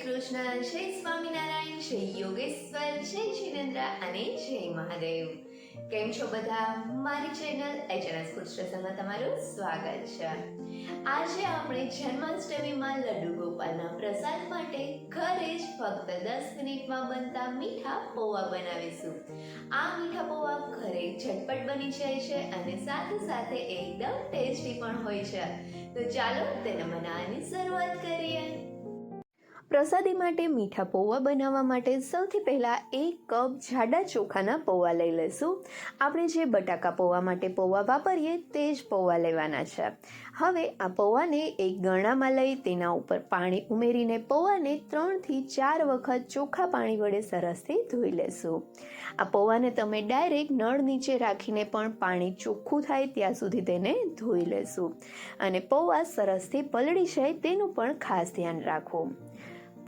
કૃષ્ણ જય સ્વામિનારાયણ જય યોગેશ્વર જય શિરેન્દ્ર અને જય મહાદેવ કેમ છો બધા? મારી ચેનલ એચએનએસ સ્ટેશનમાં તમારું સ્વાગત છે. આજે આપણે જન્માષ્ટમીમાં લડ્ડુ ગોપાલના પ્રસાદ માટે ઘરે જ ફક્ત દસ મિનિટમાં બનતા મીઠા પૌવા બનાવીશું. આ મીઠા પૌવા ઘરે ઝટપટ બની જાય છે અને સાથે સાથે એકદમ ટેસ્ટી પણ હોય છે. તો ચાલો તેને બનાવવાની શરૂઆત કરીએ. પ્રસાદી માટે મીઠા પૌવા બનાવવા માટે સૌથી પહેલાં એક કપ જાડા ચોખાના પૌવા લઈ લઈશું. આપણે જે બટાકા પૌવા માટે પૌવા વાપરીએ તે જ પૌવા લેવાના છે. હવે આ પૌવાને એક ગરણામાં લઈ તેના ઉપર પાણી ઉમેરીને પૌવાને ત્રણથી ચાર વખત ચોખ્ખા પાણી વડે સરસથી ધોઈ લેશું. આ પૌવાને તમે ડાયરેક્ટ નળ નીચે રાખીને પણ પાણી ચોખ્ખું થાય ત્યાં સુધી તેને ધોઈ લેશું. અને પૌવા સરસથી પલળી જાય તેનું પણ ખાસ ધ્યાન રાખો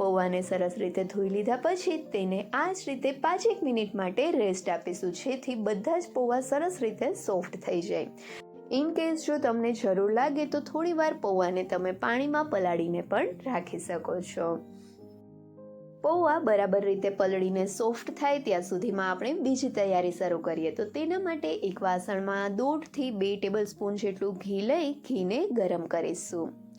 પૌવાને સરસ રીતે ધોઈ લીધા પછી તેને આ જ રીતે પાંચેક મિનિટ માટે રેસ્ટ આપીશું, જેથી બધા જ પૌવા સરસ રીતે સોફ્ટ થઈ જાય. ઇન કેસ જો તમને જરૂર લાગે તો થોડી વાર પૌવાને તમે પાણીમાં પલાળીને પણ રાખી શકો છો. પૌવા બરાબર રીતે પલળીને સોફ્ટ થાય ત્યાં સુધીમાં આપણે બીજી તૈયારી શરૂ કરીએ. તો તેના માટે એક વાસણમાં દોઢથી બે ટેબલ સ્પૂન જેટલું ઘી લઈ ઘીને ગરમ કરીશું.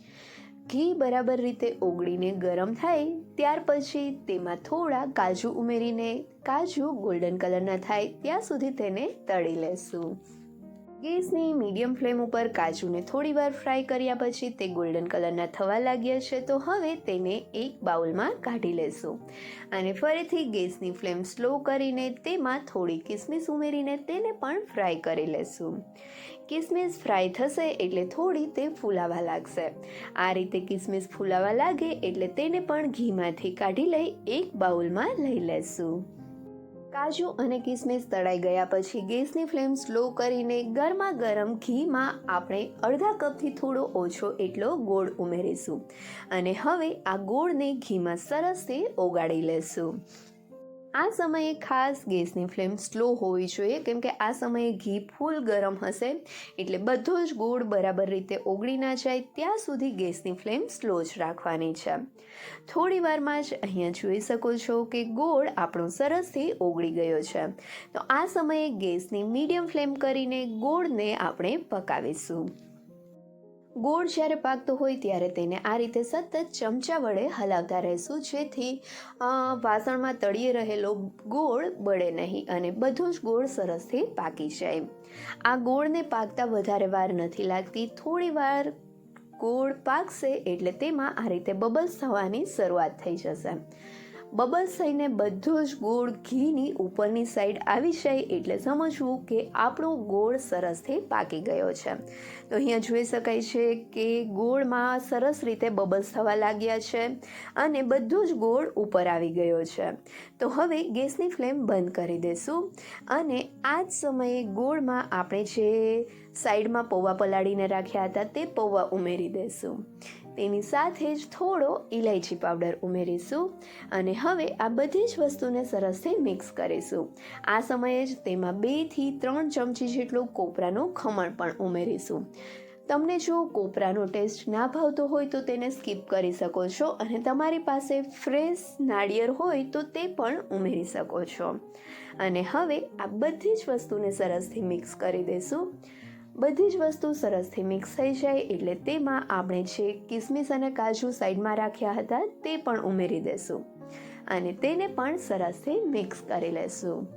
ઘી બરાબર રીતે ઓગળીને ગરમ થાય, ત્યાર પછી તેમાં થોડા કાજુ ઉમેરીને કાજુ ગોલ્ડન કલરના થાય, ત્યાં સુધી તેને તળી લેશું. ગેસની મીડિયમ ફ્લેમ ઉપર કાજુને થોડીવાર ફ્રાય કર્યા પછી તે ગોલ્ડન કલરના થવા લાગ્યા છે, તો હવે તેને એક બાઉલમાં કાઢી લેશું. અને ફરીથી ગેસની ફ્લેમ સ્લો કરીને તેમાં થોડી કિસમિસ ઉમેરીને તેને પણ ફ્રાય કરી લેશું. કિસમિસ ફ્રાય થશે એટલે થોડી તે ફૂલાવા લાગશે. આ રીતે કિસમિસ ફૂલાવા લાગે એટલે તેને પણ ઘીમાંથી કાઢી લઈ એક બાઉલમાં લઈ લેશું. કાજુ અને કિસમિસ તળાઈ ગયા પછી ગેસની ફ્લેમ સ્લો કરીને ગરમા ગરમ ઘીમાં આપણે અડધા કપથી થોડો ઓછો એટલો ગોળ ઉમેરીશું. અને હવે આ ગોળને ઘીમાં સરસથી ઓગાળી લેશું. આ સમયે ખાસ ગેસની ફ્લેમ સ્લો હોવી જોઈએ, કેમ કે આ સમયે ઘી ફૂલ ગરમ હશે, એટલે બધો જ ગોળ બરાબર રીતે ઓગળી ના જાય, ત્યાં સુધી ગેસની ફ્લેમ સ્લો જ રાખવાની છે. થોડી વારમાં જ અહીંયા જોઈ શકો છો કે ગોળ આપણો સરસથી ઓગળી ગયો છે. તો આ સમયે ગેસની મીડિયમ ફ્લેમ કરીને ગોળને આપણે પકાવીશું. ગોળ જ્યારે પાકતો હોય ત્યારે તેને આ રીતે સતત ચમચા વડે હલાવતા રહેશું, જેથી વાસણમાં તળીએ રહેલો ગોળ બળે નહીં અને બધો જ ગોળ સરસથી પાકી જાય. આ ગોળને પાકતા વધારે વાર નથી લાગતી. થોડી વાર ગોળ પાકશે એટલે તેમાં આ રીતે બબલ્સ થવાની શરૂઆત થઈ જશે. બબલ્સ થઈને બધો જ ગોળ ઘીની ઉપરની સાઈડ આવી જાય એટલે સમજવું કે આપણો ગોળ સરસથી પાકી ગયો છે. તો અહીંયા જોઈ શકાય છે કે ગોળમાં સરસ રીતે બબલ્સ થવા લાગ્યા છે અને બધો જ ગોળ ઉપર આવી ગયો છે. તો હવે ગેસની ફ્લેમ બંધ કરી દઈશું અને આ જ સમયે ગોળમાં આપણે જે સાઈડમાં પૌવા પલાળીને રાખ્યા હતા, તે પૌવા ઉમેરી દઈશું તેની સાથે જ થોડો ઇલાયચી પાવડર ઉમેરીશું અને હવે આ બધી જ વસ્તુને સરસથી મિક્સ કરીશું. આ સમયે જ તેમાં બેથી ત્રણ ચમચી જેટલું કોપરાનું ખમણ પણ ઉમેરીશું. તમને જો કોપરાનો ટેસ્ટ ના ભાવતો હોય તો તેને સ્કીપ કરી શકો છો અને તમારી પાસે ફ્રેશ નાળિયેર હોય તો તે પણ ઉમેરી શકો છો. અને હવે આ બધી જ વસ્તુને સરસથી મિક્સ કરી દઈશું બધી જ વસ્તુ સરસથી મિક્સ થઈ જાય એટલે તેમાં આપણે જે કિસમિસ અને કાજુ સાઈડમાં રાખ્યા હતા તે પણ ઉમેરી દેશું અને તેને પણ સરસથી મિક્સ કરી લેશું.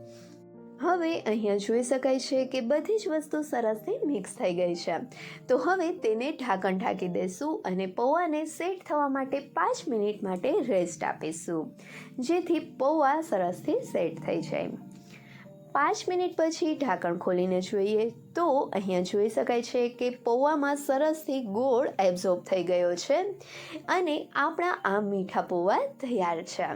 હવે અહીંયા જોઈ શકાય છે કે બધી જ વસ્તુ સરસથી મિક્સ થઈ ગઈ છે. તો હવે તેને ઢાંકણ ઢાંકી દઈશું અને પૌવાને સેટ થવા માટે પાંચ મિનિટ માટે રેસ્ટ આપીશું. જેથી પૌવા સરસથી સેટ થઈ જાય. પાંચ મિનિટ પછી ઢાંકણ ખોલીને જોઈએ તો અહીંયા જોઈ શકાય છે કે પૌવામાં સરસથી ગોળ એબ્ઝોર્બ થઈ ગયો છે અને આપણા આ મીઠા પૌવા તૈયાર છે.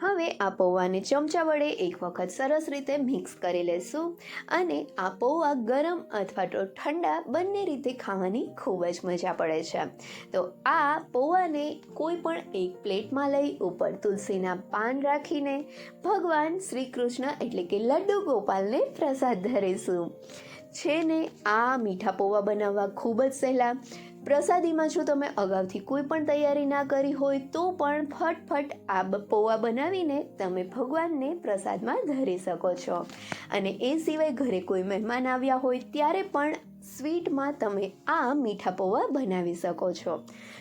હવે આ પૌવાને ચમચા વડે એક વખત સરસ રીતે મિક્સ કરી લેશું અને આ પૌવા ગરમ અથવા તો ઠંડા બંને રીતે ખાવાની ખૂબ જ મજા પડે છે. તો આ પૌવાને કોઈ પણ એક પ્લેટમાં લઈ ઉપર તુલસીના પાન રાખીને ભગવાન શ્રી કૃષ્ણ એટલે કે લડ્ડુ ગોપાલને પ્રસાદ ધરીશું. છે ને આ મીઠા પૌવા બનાવવા ખૂબ જ સહેલા પ્રસાદીમાં જો તમે અગાઉથી કોઈ પણ તૈયારી ના કરી હોય તો પણ ફટફટ આ પૌવા બનાવીને તમે ભગવાનને પ્રસાદમાં ધરી શકો છો. અને એ સિવાય ઘરે કોઈ મહેમાન આવ્યા હોય ત્યારે પણ સ્વીટમાં તમે આ મીઠા પૌવા બનાવી શકો છો.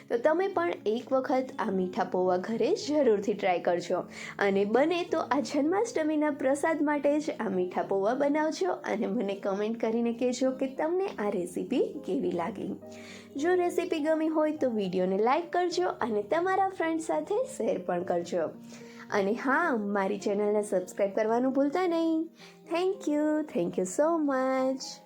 તો તમે પણ એક વખત આ મીઠા પૌવા ઘરે જરૂરથી ટ્રાય કરજો. અને બને તો આ જન્માષ્ટમીના પ્રસાદ માટે જ આ મીઠા પૌવા બનાવજો અને મને કમેન્ટ કરીને કહેજો કે તમને આ રેસીપી કેવી લાગી. જો રેસીપી ગમી હોય તો વિડીયોને લાઇક કરજો અને તમારા ફ્રેન્ડ સાથે શેર પણ કરજો. અને હા, મારી ચેનલને સબસ્ક્રાઈબ કરવાનું ભૂલતા નહીં. Thank you thank you so much